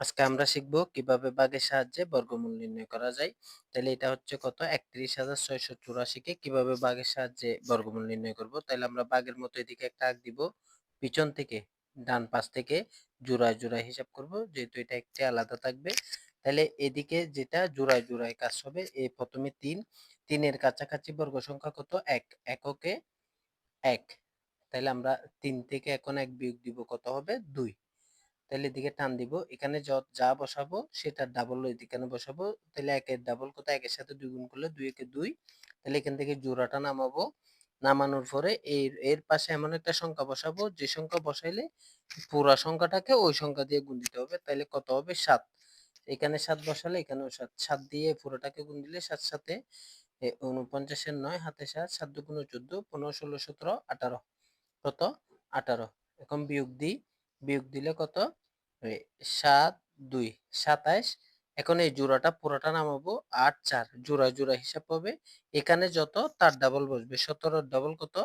আজকে আমরা শিখব কীভাবে বাঘের সাহায্যে বর্গমূল নির্ণয় করা যায়। তাহলে এটা হচ্ছে কত? একত্রিশ হাজার ছয়শো চুরাশিকে কীভাবে বাঘের সাহায্যে বর্গমূল নির্ণয় করব? তাহলে আমরা বাঘের মতো এদিকে একটা আঁক দিব। পিছন থেকে, ডান পাশ থেকে জোড়ায় জোড়ায় হিসাব করব, যেহেতু এটা একটি আলাদা থাকবে। তাহলে এদিকে যেটা জোড়ায় জোড়ায় কাজ হবে এই প্রথমে তিন। তিনের কাছাকাছি বর্গ সংখ্যা কত? এক। এককে এক। তাহলে আমরা তিন থেকে এখন এক বিয়োগ দিব কত হবে? দুই। তাহলে এদিকে টান দিব। এখানে যা বসাবো সেটা ডাবল এখানে বসাবো। তাহলে একের ডাবল কত একের সাথে দুই গুণ করলে দুই, একে দুই। তাহলে এখান থেকে জোড়াটা নামাবো। নামানোর পরে এর এর পাশে এমন একটা সংখ্যা বসাবো। যে সংখ্যা বসাইলে পুরা সংখ্যাটাকে ওই সংখ্যা দিয়ে গুণ দিতে হবে। তাহলে কত হবে? সাত। এখানে সাত বসালে এখানেও সাত। সাত দিয়ে পুরোটাকে গুণ দিলে সাত সাথে উনপঞ্চাশের নয়, হাতে সাত। সাত দুগুণ চোদ্দ, পনেরো, ষোলো, সতেরো, আঠারো। কত? আঠারো। এখন বিয়োগ দিই। বিয়োগ দিলে কত? সাত, দুই, সাতাইশ। এখন এই জোড়াটা পুরোটা নামাবো আট, চার। জোড়া জোড়া হিসাব পাবে। এখানে যত, তার ডাবল বসবে। সতেরোর ডাবল কত?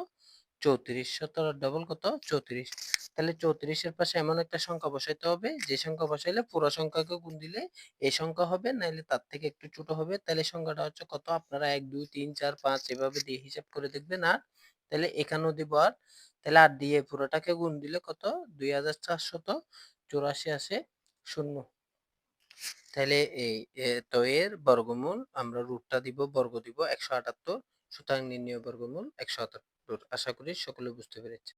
চৌত্রিশ। সতেরোর ডাবল কত? চৌত্রিশ। তাহলে চৌত্রিশের পাশে এমন একটা সংখ্যা বসাইতে হবে, যে সংখ্যা বসাইলে পুরো সংখ্যাকে গুণ দিলে এই সংখ্যা হবে, নাইলে তার থেকে একটু ছোট হবে। তাহলে সংখ্যাটা হচ্ছে কত? আপনারা এক, দুই, তিন, চার, পাঁচ, এভাবে দিয়ে হিসাব করে দেখবেন। আর তাহলে এখানেও দিব আর তাহলে আর দিয়ে পুরোটাকে গুণ দিলে কত? দুই হাজার চারশত চুরাশি আসে শূন্য। তাহলে এই তো এর বর্গমূল আমরা রুটটা দিব, বর্গ দিব একশো আটাত্তর, সুতরাং নির্ণয় বর্গমূল একশো আটাত্তর। আশা করি সকলে বুঝতে পেরেছে।